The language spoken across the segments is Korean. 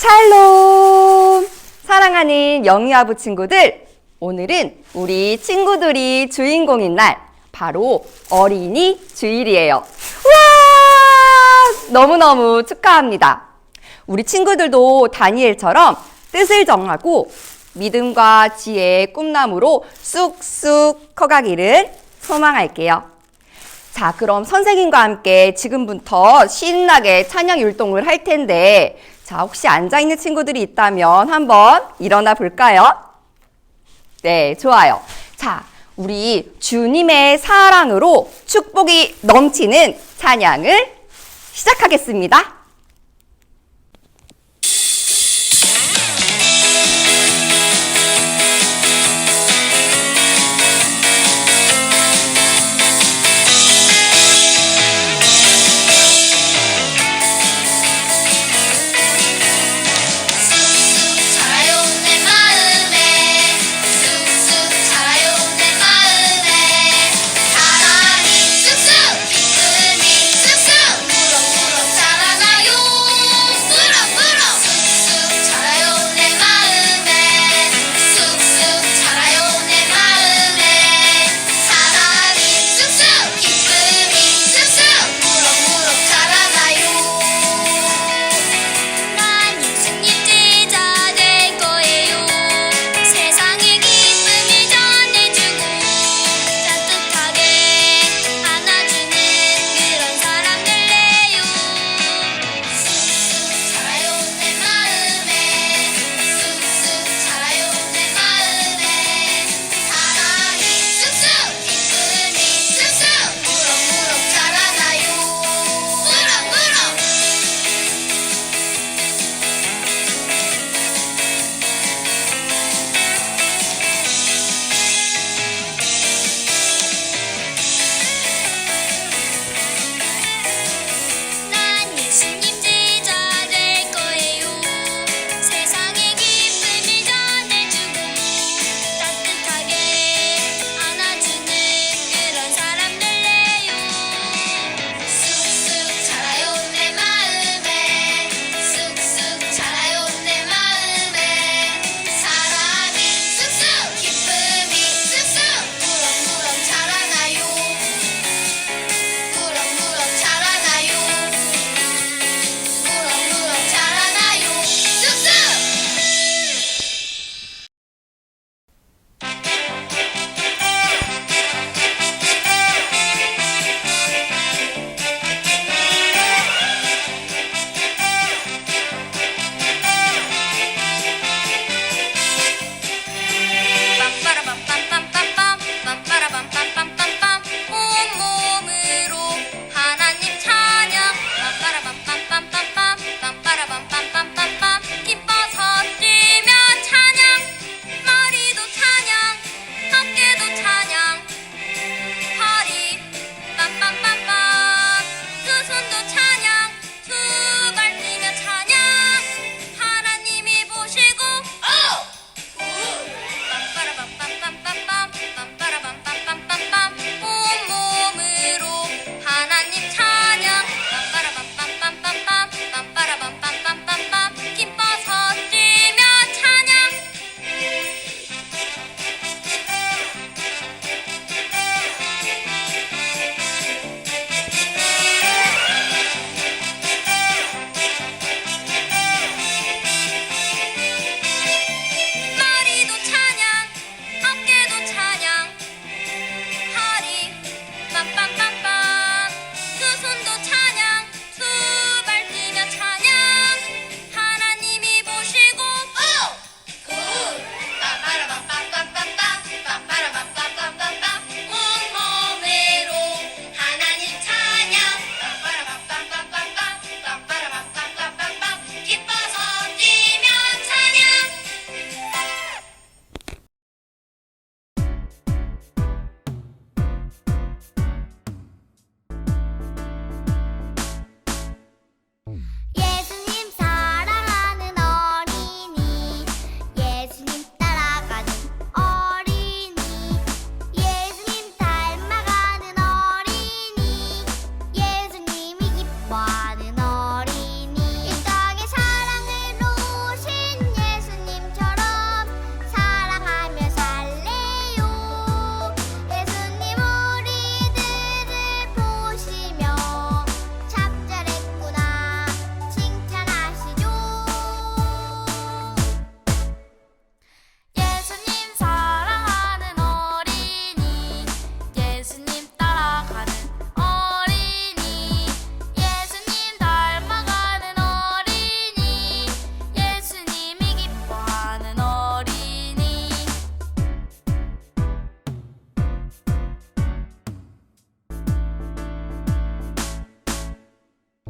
샬롬! 사랑하는 영유아부 친구들, 오늘은 우리 친구들이 주인공인 날, 바로 어린이 주일이에요. 우와! 너무너무 축하합니다. 우리 친구들도 다니엘처럼 뜻을 정하고 믿음과 지혜의 꿈나무로 쑥쑥 커가기를 소망할게요. 자, 그럼 선생님과 함께 지금부터 신나게 찬양 율동을 할 텐데, 자, 혹시 앉아 있는 친구들이 있다면 한번 일어나 볼까요? 네, 좋아요. 자, 우리 주님의 사랑으로 축복이 넘치는 찬양을 시작하겠습니다.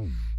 예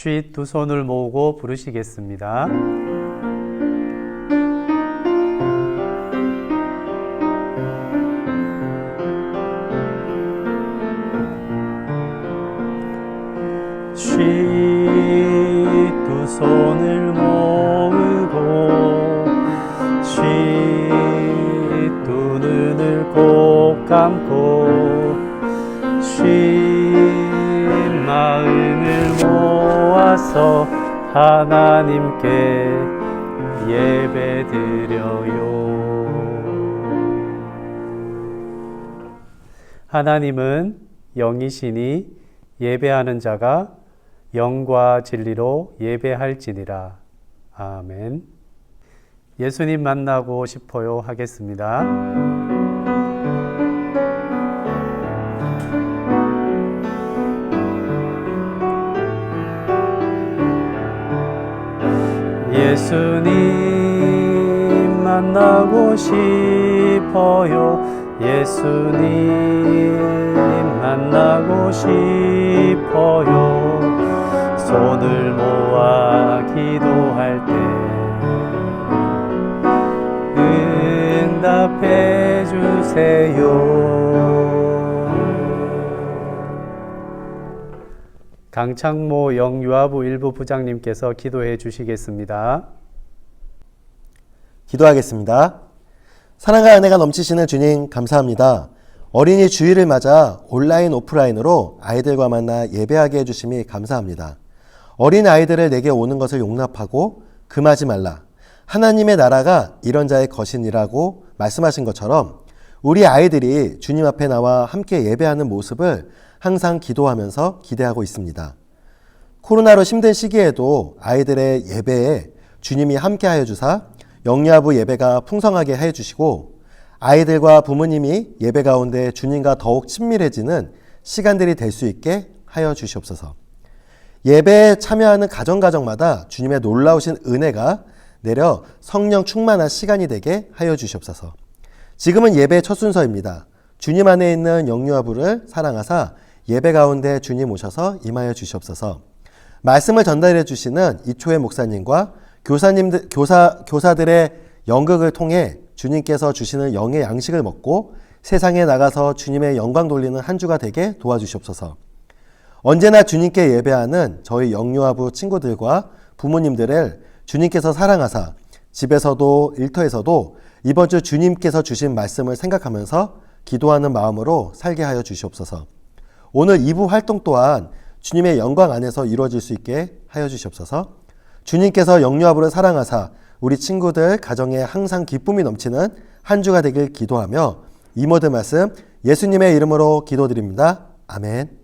쉿 두 손을 모으고 부르시겠습니다. 하나님은 영이시니 예배하는 자가 영과 진리로 예배할지니라. 아멘. 예수님 만나고 싶어요 하겠습니다. 예수님 만나고 싶어요. 예수님 만나고 싶어요. 손을 모아 기도할 때 응답해 주세요. 강창모 영유아부 일부 부장님께서 기도해 주시겠습니다. 기도하겠습니다. 사랑과 은혜가 넘치시는 주님 감사합니다. 어린이 주일을 맞아 온라인 오프라인으로 아이들과 만나 예배하게 해주심이 감사합니다. 어린 아이들을 내게 오는 것을 용납하고 금하지 말라. 하나님의 나라가 이런 자의 것이니라고 말씀하신 것처럼 우리 아이들이 주님 앞에 나와 함께 예배하는 모습을 항상 기도하면서 기대하고 있습니다. 코로나로 힘든 시기에도 아이들의 예배에 주님이 함께하여 주사 영야부 예배가 풍성하게 해 주시고 아이들과 부모님이 예배 가운데 주님과 더욱 친밀해지는 시간들이 될 수 있게 하여 주시옵소서. 예배에 참여하는 가정가정마다 주님의 놀라우신 은혜가 내려 성령 충만한 시간이 되게 하여 주시옵소서. 지금은 예배의 첫 순서입니다. 주님 안에 있는 영유아부를 사랑하사 예배 가운데 주님 오셔서 임하여 주시옵소서. 말씀을 전달해 주시는 이초의 목사님과 교사님들 교사 교사들의 연극을 통해 주님께서 주시는 영의 양식을 먹고 세상에 나가서 주님의 영광 돌리는 한 주가 되게 도와주시옵소서. 언제나 주님께 예배하는 저희 영유아부 친구들과 부모님들을 주님께서 사랑하사 집에서도 일터에서도 이번 주 주님께서 주신 말씀을 생각하면서 기도하는 마음으로 살게 하여 주시옵소서. 오늘 2부 활동 또한 주님의 영광 안에서 이루어질 수 있게 하여 주시옵소서. 주님께서 영유아부를 사랑하사 우리 친구들 가정에 항상 기쁨이 넘치는 한 주가 되길 기도하며 이 모든 말씀 예수님의 이름으로 기도드립니다. 아멘.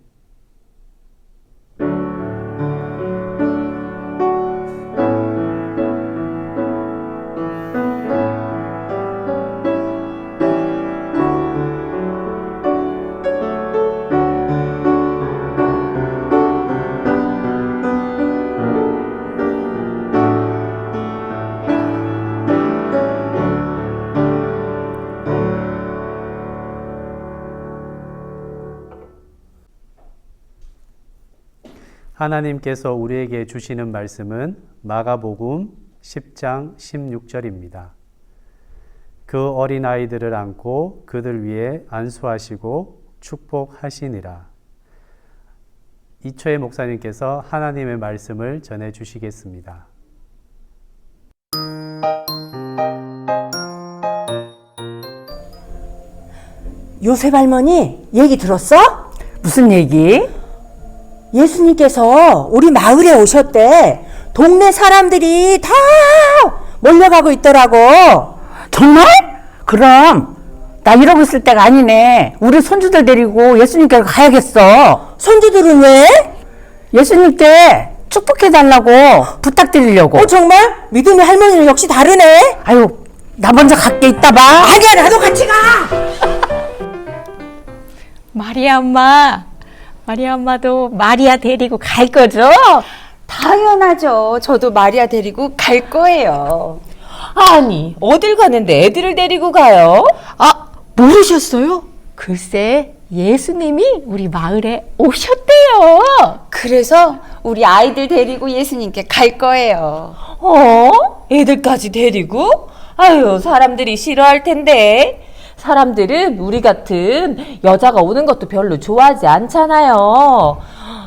하나님께서 우리에게 주시는 말씀은 마가복음 10장 16절입니다. 그 어린 아이들을 안고 그들 위에 안수하시고 축복하시니라. 이초의 목사님께서 하나님의 말씀을 전해 주시겠습니다. 요셉 할머니 얘기 들었어? 무슨 얘기? 예수님께서 우리 마을에 오셨대. 동네 사람들이 다 몰려가고 있더라고. 정말? 그럼 나 이러고 있을 때가 아니네. 우리 손주들 데리고 예수님께 가야겠어. 손주들은 왜? 예수님께 축복해 달라고 부탁드리려고. 어 정말? 믿음의 할머니는 역시 다르네. 아유, 나 먼저 갈게 있다 봐. 아니야 나도 같이 가. 마리아 엄마, 마리아 엄마도 마리아 데리고 갈 거죠? 당연하죠. 저도 마리아 데리고 갈 거예요. 아니 어딜 가는데 애들을 데리고 가요? 아, 모르셨어요? 글쎄, 예수님이 우리 마을에 오셨대요. 그래서 우리 아이들 데리고 예수님께 갈 거예요. 어? 애들까지 데리고? 아유 사람들이 싫어할 텐데. 사람들은 우리 같은 여자가 오는 것도 별로 좋아하지 않잖아요.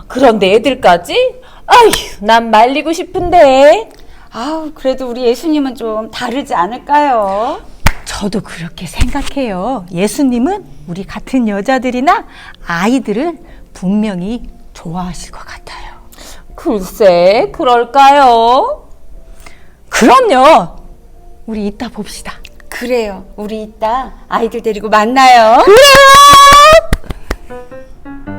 그런데 애들까지? 아휴, 난 말리고 싶은데. 아우, 그래도 우리 예수님은 좀 다르지 않을까요? 저도 그렇게 생각해요. 예수님은 우리 같은 여자들이나 아이들을 분명히 좋아하실 것 같아요. 글쎄, 그럴까요? 그럼요. 우리 이따 봅시다. 그래요. 우리 이따 아이들 데리고 만나요.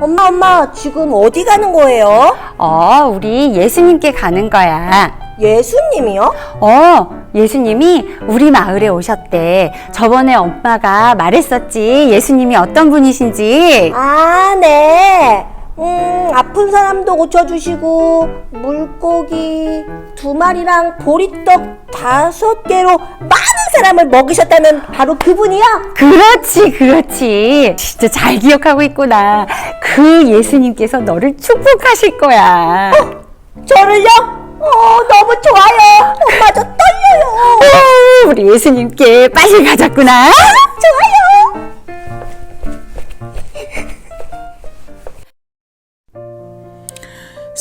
엄마, 엄마, 지금 어디 가는 거예요? 어, 우리 예수님께 가는 거야. 예수님이요? 어, 예수님이 우리 마을에 오셨대. 저번에 엄마가 말했었지. 예수님이 어떤 분이신지. 아, 네. 음, 아픈 사람도 고쳐주시고, 물고기 두 마리랑 보리떡 다섯 개로 많은 사람을 먹이셨다면 바로 그분이야? 그렇지, 그렇지. 진짜 잘 기억하고 있구나. 그 예수님께서 너를 축복하실 거야. 저를요? 어, 너무 좋아요. 엄마 저 떨려요. 오, 우리 예수님께 빨리 가자꾸나. 좋아요.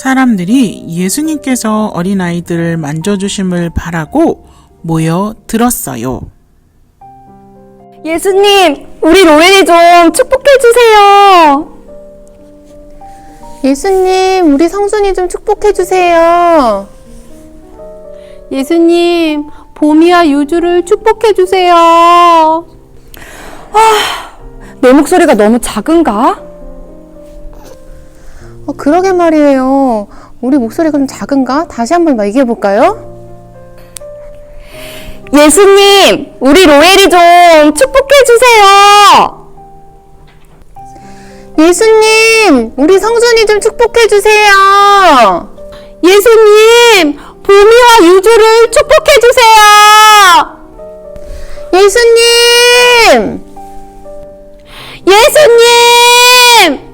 사람들이 예수님께서 어린아이들을 만져주심을 바라고 모여 들었어요. 예수님, 우리 로엘이 좀 축복해 주세요. 예수님, 우리 성순이 좀 축복해 주세요. 예수님, 보미와 유주를 축복해 주세요. 내 목소리가 너무 작은가? 어, 그러게 말이에요. 우리 목소리가 좀 작은가? 다시 한번 얘기해 볼까요? 예수님, 우리 로엘이 좀 축복해 주세요. 예수님, 우리 성순이 좀 축복해 주세요. 예수님, 보미와 유주를 축복해 주세요. 예수님, 예수님.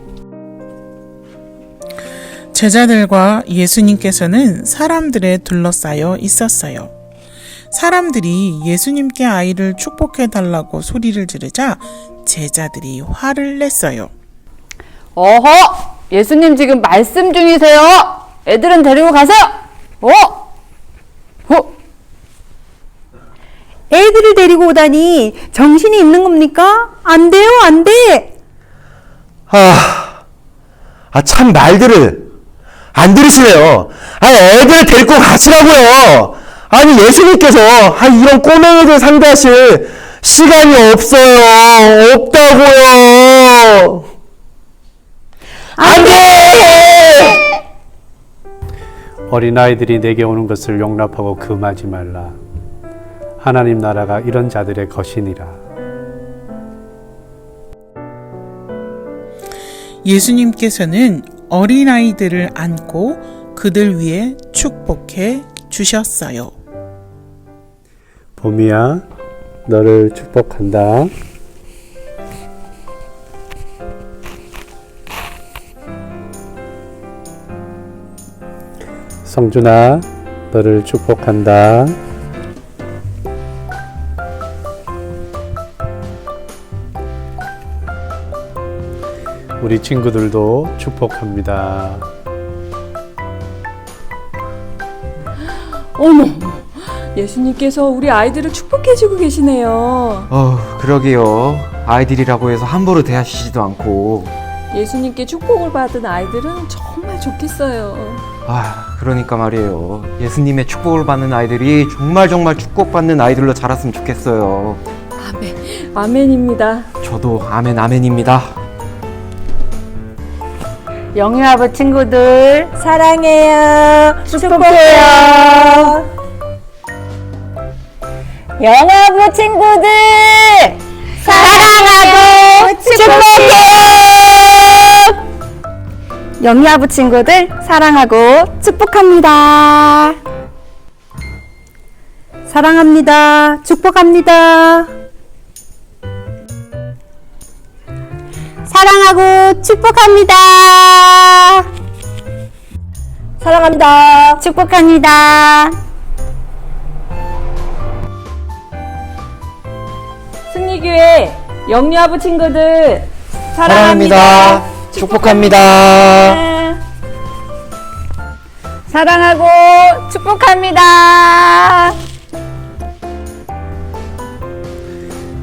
제자들과 예수님께서는 사람들에 둘러싸여 있었어요. 사람들이 예수님께 아이를 축복해 달라고 소리를 지르자 제자들이 화를 냈어요. 어허! 예수님 지금 말씀 중이세요. 애들은 데리고 가세요. 어? 어? 애들을 데리고 오다니 정신이 있는 겁니까? 안 돼요, 안 돼. 아, 아, 참 말들을 안 들으시네요. 아, 애들 데리고 가시라고요. 아니, 예수님께서 아, 이런 꼬맹이들 상대하실 시간이 없어요. 없다고요. 안 돼! 어린아이들이 내게 오는 것을 용납하고 금하지 말라. 하나님 나라가 이런 자들의 것이니라. 예수님께서는 어린아이들을 안고 그들 위해 축복해 주셨어요. 봄이야, 너를 축복한다. 성준아, 너를 축복한다. 우리 친구들도 축복합니다. 어머, 예수님께서 우리 아이들을 축복해주고 계시네요. 어, 그러게요. 아이들이라고 해서 함부로 대하시지도 않고. 예수님께 축복을 받은 아이들은 정말 좋겠어요. 아, 그러니까 말이에요. 예수님의 축복을 받는 아이들이 정말 정말 축복받는 아이들로 자랐으면 좋겠어요. 아멘, 아멘입니다. 저도 아멘 아멘입니다. 영유아부 친구들, 사랑해요. 축복해요. 영아부 친구들, 사랑하고 축복해요. 영유아부 친구들, 사랑하고 축복합니다. 사랑합니다. 축복합니다. 사랑하고 축복합니다. 사랑합니다. 축복합니다. 승리교회 영유아부 친구들 사랑합니다. 축복합니다. 사랑하고 축복합니다.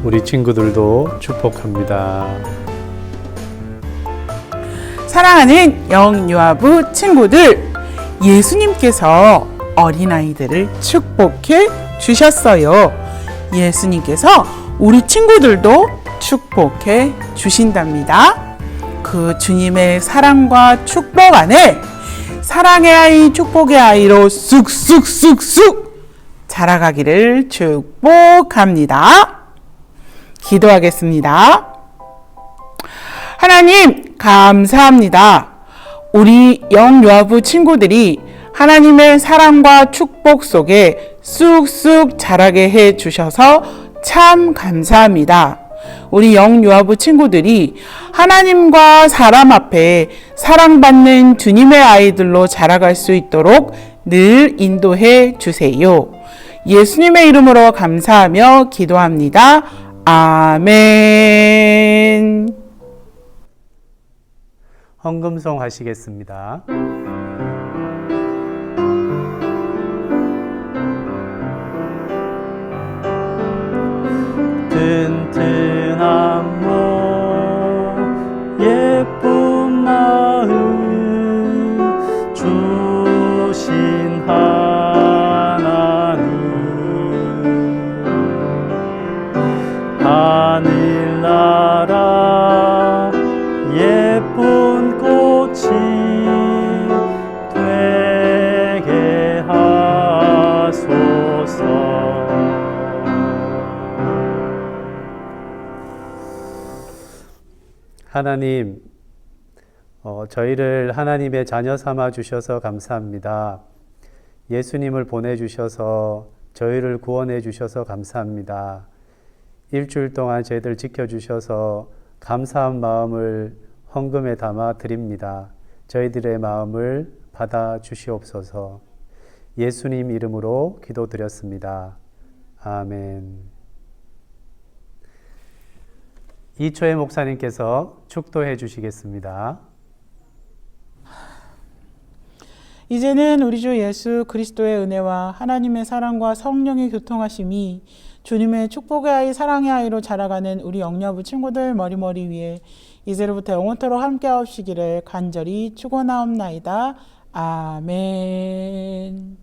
우리 친구들도 축복합니다. 사랑하는 영유아부 친구들, 예수님께서 어린아이들을 축복해 주셨어요. 예수님께서 우리 친구들도 축복해 주신답니다. 그 주님의 사랑과 축복 안에 사랑의 아이, 축복의 아이로 쑥쑥쑥쑥 자라가기를 축복합니다. 기도하겠습니다. 하나님, 감사합니다. 우리 영유아부 친구들이 하나님의 사랑과 축복 속에 쑥쑥 자라게 해 주셔서 참 감사합니다. 우리 영유아부 친구들이 하나님과 사람 앞에 사랑받는 주님의 아이들로 자라갈 수 있도록 늘 인도해 주세요. 예수님의 이름으로 감사하며 기도합니다. 아멘. 헌금송 하시겠습니다. 튼튼한 하나님, 어, 저희를 하나님의 자녀 삼아 주셔서 감사합니다. 예수님을 보내주셔서 저희를 구원해 주셔서 감사합니다. 일주일 동안 저희들 지켜주셔서 감사한 마음을 헌금에 담아 드립니다. 저희들의 마음을 받아 주시옵소서. 예수님 이름으로 기도드렸습니다. 아멘. 이초의 목사님께서 축도해 주시겠습니다. 이제는 우리 주 예수 그리스도의 은혜와 하나님의 사랑과 성령의 교통하심이 주님의 축복의 아이, 사랑의 아이로 자라가는 우리 영여부 친구들 머리머리 위에 이제로부터 영원토록 함께 하시기를 간절히 축원하옵나이다. 아멘.